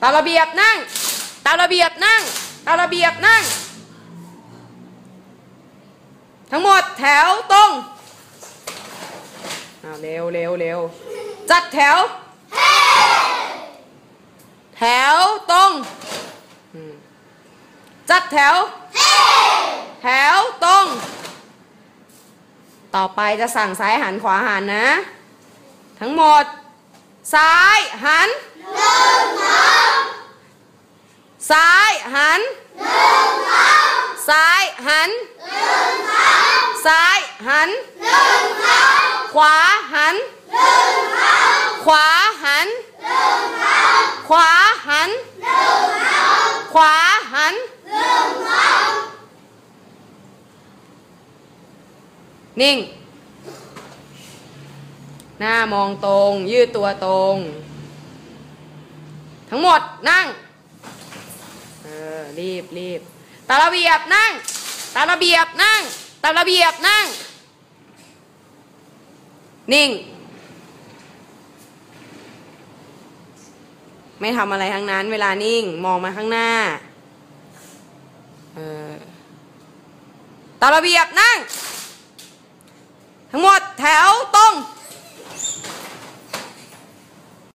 ตามระเบียบนั่ง ตามระเบียบนั่ง ตามระเบียบนั่ง ทั้งหมดแถวตรงเอาเร็วเร็วเร็วจัดแถว แถวตรง จัดแถว แถวตรง ต่อไปจะสั่งซ้ายหันขวาหันนะ ทั้งหมด ซ้ายหันซ้าย หันซ้ายหันซ้ายหันขวาหันขวาหันขวาหันขวาหันนิ่ง หน้ามองตรง ยืดตัวตรง ทั้งหมดนั่ง ออรีบรีบตามระเบียบนั่ง ตามระเบียบนั่ง ตามระเบียบนั่ง นิ่ง ไม่ทำอะไรทั้งนั้น เวลานิ่งมองมาข้างหน้าเออตามระเบียบนั่ง